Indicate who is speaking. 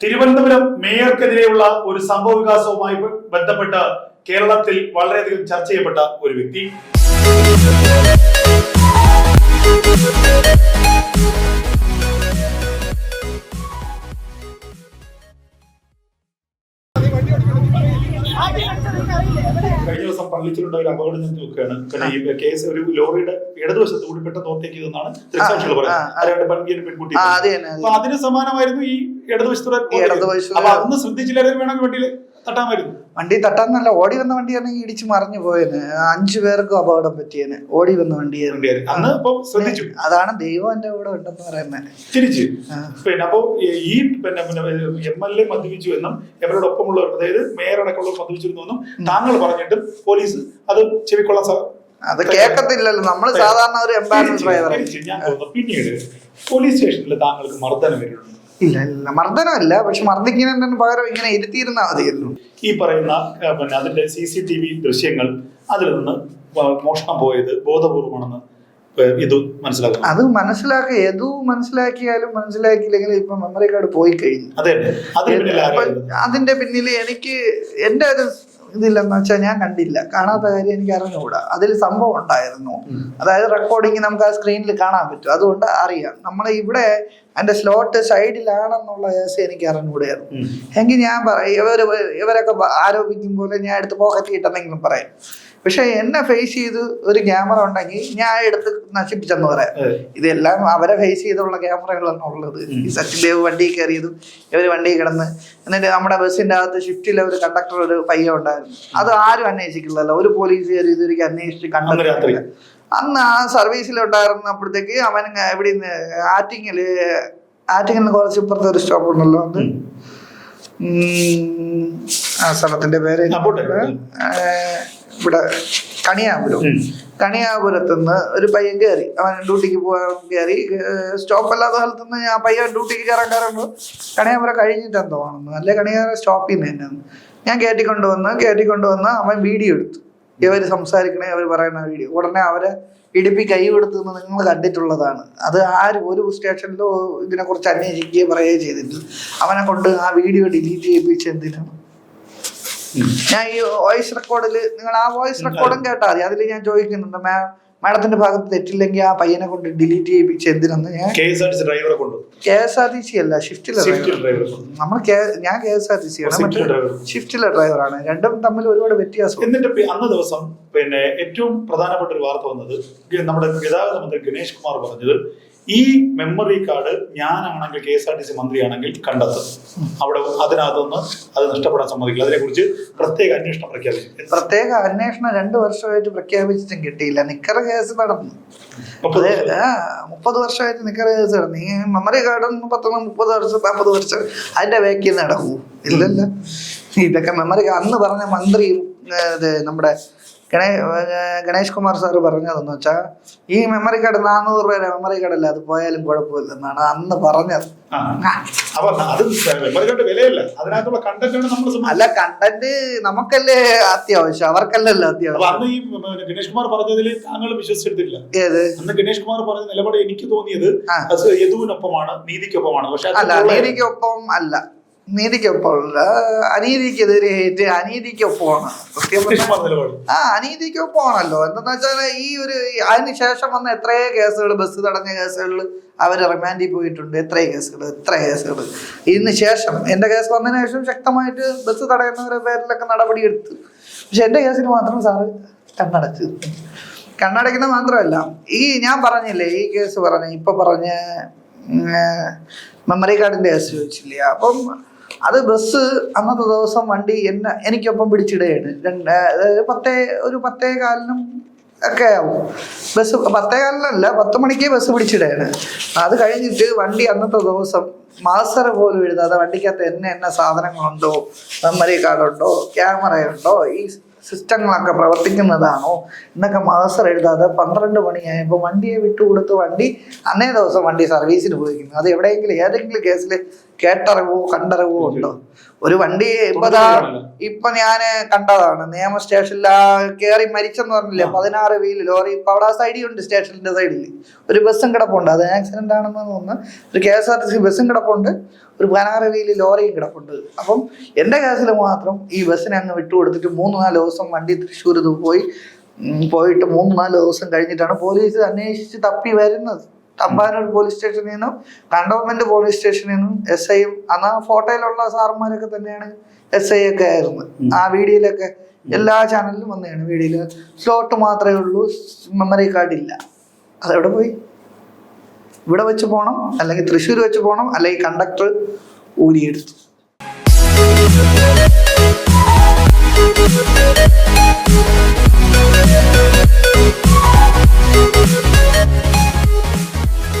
Speaker 1: തിരുവനന്തപുരം മേയർക്കെതിരെയുള്ള ഒരു സംഭവ വികാസവുമായി ബന്ധപ്പെട്ട് കേരളത്തിൽ വളരെയധികം ചർച്ച ചെയ്യപ്പെട്ട ഒരു വ്യക്തി. ദിവസം ഒരു അപകടം ഞാൻ നോക്കുകയാണ് കാരണം ഈ കേസ് ഒരു ലോറിയുടെ ഇടതുവശത്ത് കൂടി പെട്ടെന്ന് ഓർത്തേക്ക് ഇതെന്നാണ് ദൃക്സാക്ഷികൾ പറയുന്നത്. അല്ലാണ്ട് പെൺകുട്ടി അപ്പൊ അതിന് സമാനമായിരുന്നു ഈ
Speaker 2: ഇടതുവശത്തുള്ള
Speaker 1: അപ്പൊ അന്ന് ശ്രദ്ധിച്ചില്ലായിരുന്നു വേണമെങ്കിൽ വണ്ടിയിൽ തട്ടാമായിരുന്നു
Speaker 2: വണ്ടി തട്ടാന്നല്ല ഓടി വന്ന വണ്ടിയാണെങ്കിൽ ഇടിച്ച് മറിഞ്ഞു പോയത് അഞ്ചു പേർക്കും അപകടം പറ്റിയേനെ. ഓടി വന്ന വണ്ടിയായിരുന്നു
Speaker 1: വണ്ടിയായിരുന്നു അന്ന് ഇപ്പൊ ശ്രദ്ധിച്ചു.
Speaker 2: അതാണ് ദൈവം എന്റെ കൂടെ ഉണ്ടെന്ന് പറയുന്നത്.
Speaker 1: തിരിച്ച് പിന്നെ അപ്പോൾ ഈ പിന്നെ എം എൽ എ മദ്യപിച്ചു എന്നും ഇവരോടൊപ്പമുള്ളവർ അതായത് മേയർ അടക്കമുള്ളവർ എന്നും താങ്കൾ പറഞ്ഞിട്ടും പോലീസ് അത് ചെവിക്കൊള്ളാൻ
Speaker 2: അത് കേക്കത്തില്ലല്ലോ. നമ്മൾ സാധാരണ ഒരു
Speaker 1: തിരിച്ച്
Speaker 2: ഡ്രൈവർ
Speaker 1: പിന്നീട് പോലീസ് സ്റ്റേഷനിൽ താങ്കൾക്ക് മർദ്ദനം വരുന്നുണ്ട്.
Speaker 2: ഇല്ല ഇല്ല. മർദ്ദനമല്ല പക്ഷെ മർദ്ദിക്കുന്നതിന് പകരം ഇങ്ങനെ ഇരുത്തിയിരുന്നാൽ മതിയല്ലോ
Speaker 1: ഈ പറയുന്ന പിന്നെ അതിന്റെ സി സി ടി വി ദൃശ്യങ്ങൾ അതിൽ നിന്ന് മോഷണം പോയത് ബോധപൂർവമാണെന്ന്
Speaker 2: അത് മനസ്സിലാക്കി ഏതു മനസ്സിലാക്കിയാലും മനസ്സിലാക്കിയില്ലെങ്കിൽ ഇപ്പൊ മെമ്മറി കാർഡ് പോയി കഴിഞ്ഞു. അതിന്റെ പിന്നിൽ എനിക്ക് എന്റെ ഒരു ഇതില്ലെന്ന് വെച്ചാൽ ഞാൻ കണ്ടില്ല. കാണാത്ത കാര്യം എനിക്ക് അറിഞ്ഞുകൂടാ. അതിൽ സംഭവം ഉണ്ടായിരുന്നു. അതായത് റെക്കോർഡിങ് നമുക്ക് ആ സ്ക്രീനിൽ കാണാൻ പറ്റും. അതുകൊണ്ട് അറിയാം. നമ്മൾ ഇവിടെ അതിന്റെ സ്ലോട്ട് സൈഡിലാണെന്നുള്ള കേസ് എനിക്ക് അറിഞ്ഞുകൂടായിരുന്നു. എങ്കിൽ ഞാൻ പറയും ഇവർ ഇവരൊക്കെ ആരോപിക്കും പോലെ ഞാൻ എടുത്ത് പോക്കറ്റ് കിട്ടുന്നെങ്കിലും പറയും. പക്ഷെ എന്നെ ഫേസ് ചെയ്ത് ഒരു ക്യാമറ ഉണ്ടെങ്കിൽ ഞാൻ എടുത്ത് നശിപ്പിച്ചെന്ന് പറയാം. ഇതെല്ലാം അവരെ ഫേസ് ചെയ്തുള്ള ക്യാമറകളാണ് ഉള്ളത്. ഈ സച്ചിൻ ദേവ് വണ്ടി കയറിയതും ഇവർ വണ്ടി കിടന്ന് എന്നിട്ട് നമ്മുടെ ബസ്സിന്റെ അകത്ത് ഷിഫ്റ്റിലെ ഒരു കണ്ടക്ടർ ഒരു പയ്യ ഉണ്ടായിരുന്നു. അത് ആരും അന്വേഷിക്കില്ലല്ലോ. ഒരു പോലീസ് കയറി ഇതുവരെയ്ക്ക് അന്വേഷിച്ച്. കണ്ടില്ല അന്ന് ആ സർവീസിൽ ഉണ്ടായിരുന്നപ്പോഴത്തേക്ക് അവൻ എവിടെ നിന്ന് ആറ്റിങ്ങൽ ആറ്റിങ്ങലിന് കുറച്ച് ഇപ്പുറത്തെ ഒരു സ്റ്റോപ്പ് ഉണ്ടല്ലോ അത്. ആ സ്ഥലത്തിന്റെ പേര്. ഇവിടെ കണിയാപുരം കണിയാപുരത്തു നിന്ന് ഒരു പയ്യൻ കയറി അവൻ ഡ്യൂട്ടിക്ക് പോകാൻ കയറി സ്റ്റോപ്പ് അല്ലാത്ത സ്ഥലത്ത് നിന്ന് ഞാൻ പയ്യൻ ഡ്യൂട്ടിക്ക് കയറാൻ കയറുന്നു. കണിയാപുരം കഴിഞ്ഞിട്ട് എന്തോ ആണെന്ന്. അല്ലെ കണിയാപുരം സ്റ്റോപ്പിൽ നിന്ന് തന്നെ ഞാൻ കയറ്റിക്കൊണ്ടുവന്ന് കയറ്റിക്കൊണ്ടുവന്ന് അവൻ വീഡിയോ എടുത്തു. ഇവർ സംസാരിക്കണേ അവർ പറയുന്ന വീഡിയോ. ഉടനെ അവരെ ഇടുപ്പി കൈ കൊടുത്തുനിന്ന് നിങ്ങൾ കണ്ടിട്ടുള്ളതാണ്. അത് ആരും ഒരു സ്റ്റേഷനിലോ ഇതിനെക്കുറിച്ച് അന്വേഷിക്കുകയോ പറയുകയോ ചെയ്തിട്ടില്ല. അവനെ കൊണ്ട് ആ വീഡിയോ ഡിലീറ്റ് ചെയ്യിപ്പിച്ച് എന്തിനാണ്. ഞാൻ ഈ വോയിസ് റെക്കോർഡിൽ നിങ്ങൾ ആ വോയിസ് റെക്കോർഡും കേട്ടാൽ മതി. അതിൽ ഞാൻ ചോദിക്കുന്നുണ്ട് മാ മാഡത്തിന്റെ ഭാഗത്ത് തെറ്റില്ലെങ്കിൽ ആ പയ്യനെ കൊണ്ട് ഡിലീറ്റ് ചെയ്യിപ്പിച്ച് എന്തിനെന്ന്? ഞാൻ
Speaker 1: K S R T C ഡ്രൈവറെ കൊണ്ട്
Speaker 2: K S R T C അല്ല ഷിഫ്റ്റിലെ നമ്മൾ ഞാൻ K S R T C ആണ്. ഷിഫ്റ്റിലെ ഡ്രൈവറാണ് രണ്ടും തമ്മിൽ ഒരുപാട് വ്യത്യാസം.
Speaker 1: എന്നിട്ട് അന്ന് ദിവസം പിന്നെ ഏറ്റവും പ്രധാനപ്പെട്ട ഒരു വാർത്ത വന്നത് നമ്മുടെ ഗതാഗത മന്ത്രി ഗണേഷ് കുമാർ പറഞ്ഞത് ഈ മെമ്മറി കാർഡ് ഞാനാണെങ്കിൽ K S R T C മന്ത്രിയാണെങ്കിൽ കണ്ടെത്തും. അവിടെ അതിനകത്തൊന്ന് അത് നഷ്ടപ്പെടാൻ സമ്മതിക്കില്ല. അതിനെക്കുറിച്ച് പ്രത്യേക അന്വേഷണം പ്രഖ്യാപിച്ചു
Speaker 2: പ്രത്യേക അന്വേഷണം രണ്ട് വർഷമായിട്ട് പ്രഖ്യാപിച്ചിട്ടും കിട്ടിയില്ല. നിക്കറ കേസ് നടന്നു
Speaker 1: മുപ്പത്
Speaker 2: വർഷമായിട്ട് നിക്കറ കേസ് നടന്നു ഈ മെമ്മറി കാർഡ് പത്തൊന്ന് മുപ്പത് വർഷം നാൽപ്പത് വർഷം അതിന്റെ വേക്കിൽ നടക്കൂ. ഇല്ലല്ല. ഇതൊക്കെ മെമ്മറി അന്ന് പറഞ്ഞ മന്ത്രി നമ്മുടെ ഗണേ ഗണേഷ് കുമാർ സാറ് പറഞ്ഞതെന്ന് വെച്ചാൽ ഈ മെമ്മറി കാർഡ് നാനൂറ് രൂപയുടെ മെമ്മറി കാർഡ് അല്ല അത് പോയാലും കുഴപ്പമില്ല എന്നാണ് അന്ന് പറഞ്ഞത്. അല്ല കണ്ടന്റ് നമുക്കല്ലേ അത്യാവശ്യം അവർക്കല്ലല്ലോ അത്യാവശ്യം.
Speaker 1: ഗണേഷ് കുമാർ പറഞ്ഞതിൽ താങ്കൾ വിശ്വസിച്ചിട്ടില്ല.
Speaker 2: ഏത്?
Speaker 1: അന്ന് ഗണേഷ് കുമാർ പറഞ്ഞ നിലപാട് എനിക്ക് തോന്നിയത് യദുവിനൊപ്പമാണ് നീതിക്കൊപ്പമാണ്. പക്ഷെ
Speaker 2: അല്ല. നീതിക്കൊപ്പം അല്ല. നീതിക്കൊപ്പം അല്ല അനീതിക്കെതിരെയായിട്ട് അനീതിക്കൊപ്പമാണ്. ആ അനീതിക്കൊപ്പമാണല്ലോ. എന്തെന്ന് വെച്ചാൽ ഈ ഒരു അതിന് ശേഷം വന്ന എത്രയോ കേസുകൾ ബസ് തടഞ്ഞ കേസുകളിൽ അവർ റിമാൻഡിൽ പോയിട്ടുണ്ട്. എത്ര കേസുകൾ എത്ര കേസുകൾ ഇതിന് ശേഷം എന്റെ കേസ് വന്നതിന് ശേഷം ശക്തമായിട്ട് ബസ് തടയുന്നവരുടെ പേരിലൊക്കെ നടപടി എടുത്തു. പക്ഷെ എന്റെ കേസിന് മാത്രം സാറ് കണ്ണടച്ചു. കണ്ണടയ്ക്കുന്ന മാത്രമല്ല ഈ ഞാൻ പറഞ്ഞില്ലേ ഈ കേസ് പറഞ്ഞ ഇപ്പൊ പറഞ്ഞ മെമ്മറി കാർഡിന്റെ കേസ് ചോദിച്ചില്ലേ അപ്പം അത് ബസ് അന്നത്തെ ദിവസം വണ്ടി എന്നെ എനിക്കൊപ്പം പിടിച്ചിടുകയാണ്. രണ്ട് പത്തേ ഒരു പത്തേ കാലിനും ഒക്കെ ആവും. ബസ് പത്തേ കാലിനല്ല പത്ത് മണിക്ക് ബസ് പിടിച്ചിടുകയാണ്. അത് കഴിഞ്ഞിട്ട് വണ്ടി അന്നത്തെ ദിവസം മാസര പോലും എഴുതാതെ വണ്ടിക്കകത്ത് എന്നെ എന്ന സാധനങ്ങളുണ്ടോ മെമ്മറി കാർഡുണ്ടോ ക്യാമറയുണ്ടോ ഈ സിസ്റ്റങ്ങളൊക്കെ പ്രവർത്തിക്കുന്നതാണോ എന്നൊക്കെ മാസർ എഴുതാതെ പന്ത്രണ്ട് മണിയായപ്പോൾ വണ്ടിയെ വിട്ടുകൊടുത്ത് വണ്ടി അന്നേ ദിവസം വണ്ടി സർവീസിന് പോയിരിക്കുന്നു. അത് എവിടെയെങ്കിലും ഏതെങ്കിലും കേസിൽ കേട്ടറിവോ കണ്ടറിവോ ഉണ്ടോ? ഒരു വണ്ടി ഇപ്പൊ ദാ ഇപ്പൊ ഞാൻ കണ്ടതാണ്. നിയമ സ്റ്റേഷനിൽ ആ കേറി മരിച്ചെന്ന് പറഞ്ഞില്ലേ? പതിനാറ് വീൽ ലോറി ഇപ്പൊ അവിടെ ആ സൈഡിൽ ഉണ്ട് സ്റ്റേഷനിന്റെ സൈഡിൽ ഒരു ബസ്സും കിടപ്പുണ്ട്. അത് ആക്സിഡന്റ് ആണെന്ന് തോന്നുന്നു. ഒരു K S R T C ബസ്സും കിടപ്പുണ്ട്. ഒരു പതിനാറ് വീൽ ലോറിയും കിടപ്പുണ്ട്. അപ്പം എന്റെ കേസിൽ മാത്രം ഈ ബസ്സിനെ അങ്ങ് വിട്ടുകൊടുത്തിട്ട് മൂന്ന് നാല് ദിവസം വണ്ടി തൃശ്ശൂർ പോയി. പോയിട്ട് മൂന്ന് നാല് ദിവസം കഴിഞ്ഞിട്ടാണ് പോലീസ് അന്വേഷിച്ച് തപ്പി വരുന്നത്. തമ്പാനൂർ പോലീസ് സ്റ്റേഷനിൽ നിന്നും കണ്ടോൺമെന്റ് പോലീസ് സ്റ്റേഷനിൽ നിന്നും എസ് ഐയും അന്ന് ആ ഫോട്ടോയിലുള്ള സാറന്മാരൊക്കെ തന്നെയാണ് എസ് ഐ ഒക്കെ ആയിരുന്നു ആ വീഡിയോയിലൊക്കെ എല്ലാ ചാനലിലും വന്നതാണ് വീഡിയോയിൽ. സ്ലോട്ട് മാത്രമേ ഉള്ളൂ മെമ്മറി കാർഡ് ഇല്ല. അതെവിടെ പോയി? ഇവിടെ വെച്ച് പോകണം അല്ലെങ്കിൽ തൃശ്ശൂർ വെച്ച് പോകണം അല്ലെങ്കിൽ കണ്ടക്ടർ ഊരിയെടുത്തു.
Speaker 3: Thank you.